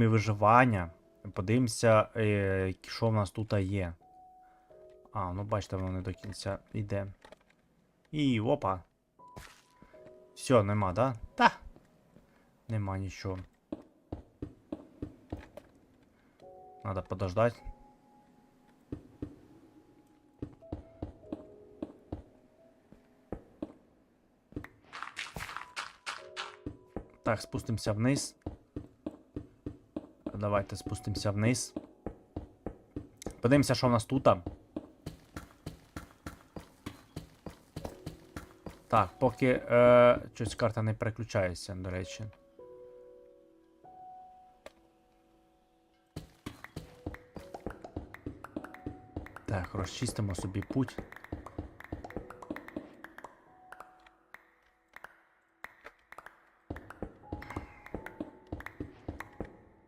режимі виживання. Подивимося, е, що в нас тут є. А, ну бачите, воно не до кінця йде. І опа. Все, нема, да? Та. Нема нічого. Надо подождать. Так, спустимося вниз. Давайте спустимося вниз. Подивимося, що в нас тут. Так, поки е, щось карта не переключається, до речі. Так, розчистимо собі путь.